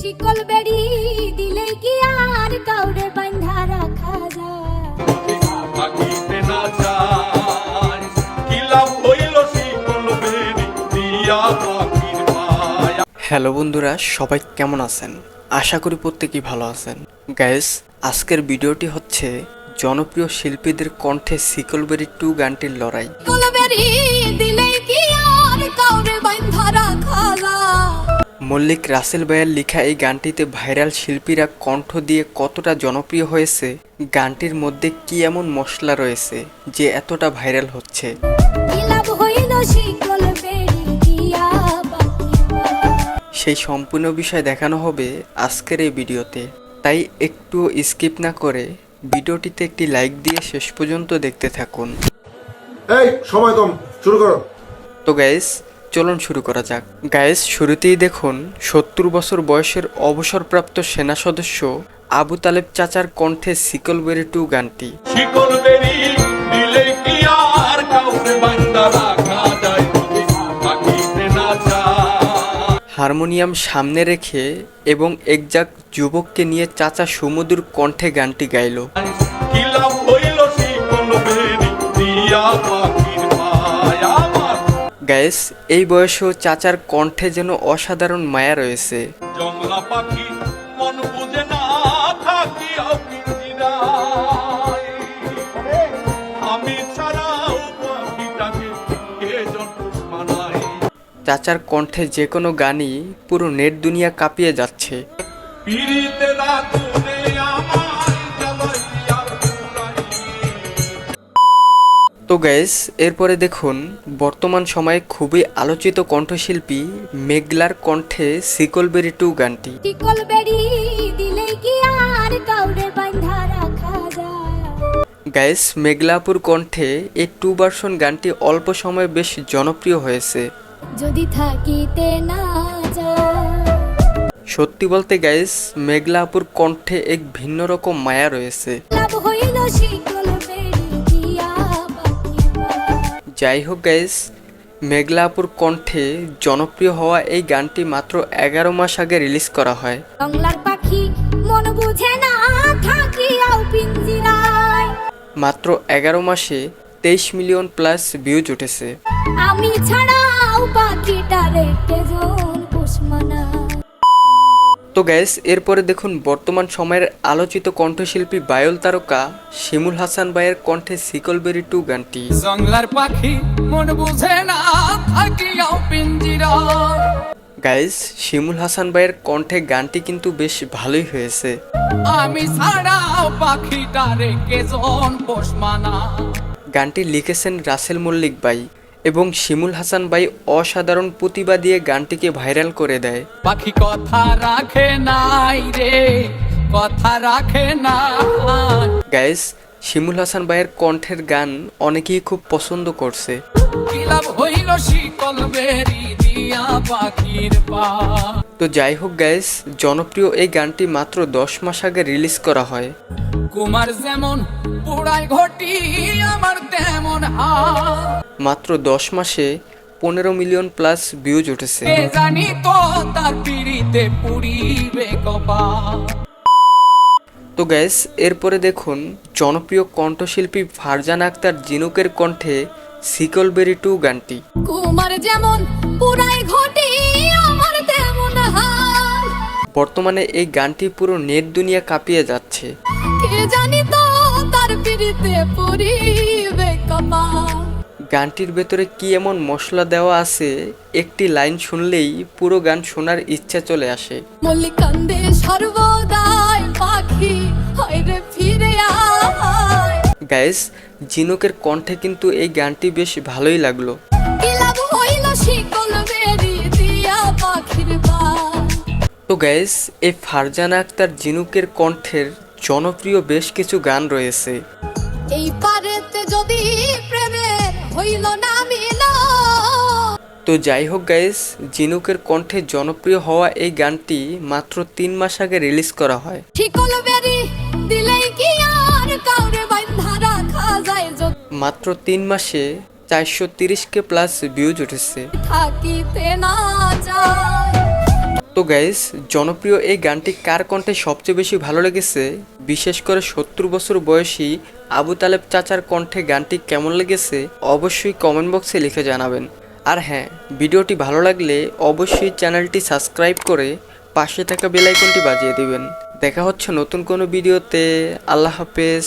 শিকল বেড়ি কি আর কাউরে বান্ধা রাখা যায়? হইল শিকল দিয়া হ্যালো বন্ধুরা সবাই কেমন আছেন? আশা করি প্রত্যেকেই ভালো আছেন। গাইস আজকের ভিডিওটি হচ্ছে জনপ্রিয় শিল্পীদের কণ্ঠে সিকলবেরি টু গানটির লড়াই। মল্লিক রাসেল ভাইয়ের লেখা এই গানটিতে ভাইরাল শিল্পীরা কণ্ঠ দিয়ে কতটা জনপ্রিয় হয়েছে গানটির মধ্যে কি এমন মশলা রয়েছে যে এতটা ভাইরাল হচ্ছে। সেই সম্পূর্ণ বিষয় দেখানো হবে আজকের এই ভিডিওতে। তাই একটু স্কিপ না করে ভিডিওটিতে একটি লাইক দিয়ে শেষ পর্যন্ত দেখতে থাকুন। এই সময় কম শুরু করো। তো গাইস চলুন শুরু করা যাক। গাইস শুরুতেই দেখুন সত্তর বছর বয়সের অবসরপ্রাপ্ত সেনা সদস্য আবু তালেব চাচার কণ্ঠে সিকলবেরি টু গানটি। হারমোনিয়াম সামনে রেখে এবং একজাক যুবককে নিয়ে চাচা সুমধুর কণ্ঠে গানটি গাইল। গাইস এই বয়সেও চাচার কণ্ঠে যেন অসাধারণ মায়া রয়েছে। জংলা পাখি মন বুঝে না থাকি আমি ছাড়াও পাখিটাকে কে জন্তুষ চাচার কণ্ঠে যে কোনো গানই পুরো নেট দুনিয়া কাঁপিয়ে যাচ্ছে। পিড়িতে রাতুনে তো গ্যাস এরপরে দেখুন বর্তমান সময়ে খুবই আলোচিত কণ্ঠশিল্পী মেঘলার কণ্ঠে সিকলবেরি টু গানটি। গ্যাস মেঘলাপুর কণ্ঠে এই টু ভার্সন গানটি অল্প সময়ে বেশ জনপ্রিয় হয়েছে। যদি থাকিতে না সত্যি বলতে গ্যাস মেঘলাপুর কণ্ঠে এক ভিন্ন রকম মায়া রয়েছে। লাভ হইল যাই হোক গাইস মেঘলাপুর কণ্ঠে জনপ্রিয় হওয়া এই গানটি মাত্র এগারো মাস আগে রিলিজ করা হয়। মাত্র এগারো মাসে তেইশ মিলিয়ন প্লাস ভিউজ উঠেছে। আমি ছাড়াও পাখিটা রেখে তো গ্যাস এরপরে দেখুন বর্তমান সময়ের আলোচিত কণ্ঠশিল্পী বায়ল তারকা শিমুল হাসান ভাইয়ের কণ্ঠে সিকলবেরি টু গানটি। জংলার পাখি মন বুঝে না পিঞ্জিরা। গাইস শিমুল হাসান ভাইয়ের কণ্ঠে গানটি কিন্তু বেশ ভালোই হয়েছে। আমি পোষ মানা। গানটি লিখেছেন রাসেল মল্লিক ভাই। এবং শিমুল হাসান ভাই অসাধারণ প্রতিভা দিয়ে গানটিকে ভাইরাল করে দেয়। পাখি কথা রাখে নাই রে কথা রাখে না গাইস শিমুল হাসান ভাইয়ের কণ্ঠের গান অনেকেই খুব পছন্দ করছে। তো যাই হোক গাইস জনপ্রিয় এই গানটি মাত্র দশ মাস আগে রিলিজ করা হয়। কুমার যেমন ঘটি আমার তেমন মাত্র দশ মাসে পনেরো মিলিয়ন প্লাস ভিউজ উঠেছে। জানি তো তার পিড়িতে পুরিবে তো গ্যাস এরপরে দেখুন জনপ্রিয় কণ্ঠশিল্পী ফারজান আক্তার জিনুকের কণ্ঠে সিকলবেরি টু গানটি। কুমার যেমন পুরাই ঘটি আমার তেমন বর্তমানে এই গানটি পুরো নেট দুনিয়া কাঁপিয়ে যাচ্ছে। কে জানি তো তার পিড়িতে পরিবে কপা গানটির ভেতরে কি এমন মশলা দেওয়া আছে? একটি লাইন শুনলেই পুরো গান শোনার ইচ্ছা চলে আসে। মল্লিকান্দে সর্বদাই পাখি হইরে ফিরে আয়। গাইস জিনুকের কণ্ঠে কিন্তু এই গানটি বেশ ভালোই লাগল। তো গ্যাস এই ফারজানা আক্তার জিনুকের কণ্ঠের জনপ্রিয় বেশ কিছু গান রয়েছে। এই পারেতে যদি প্রেমের হইল না মিল তো যাই হোক গাইস জিনুকের কণ্ঠে জনপ্রিয় হওয়া এই গানটি মাত্র তিন মাস আগে রিলিজ করা হয়। মাত্র তিন মাসে চারশো তিরিশ কে প্লাস ভিউজ উঠেছে। থাকিতে না যায় তো গাইস জনপ্রিয় এই গানটি কার কণ্ঠে সবচেয়ে বেশি ভালো লেগেছে? বিশেষ করে সত্তর বছর বয়সী আবু তালেব চাচার কণ্ঠে গানটি কেমন লেগেছে? অবশ্যই কমেন্ট বক্সে লিখে জানাবেন। আর হ্যাঁ ভিডিওটি ভালো লাগলে অবশ্যই চ্যানেলটি সাবস্ক্রাইব করে পাশে থাকা বেলাইকনটি বাজিয়ে দিবেন। দেখা হচ্ছে নতুন কোনো ভিডিওতে আল্লাহ হাফেজ।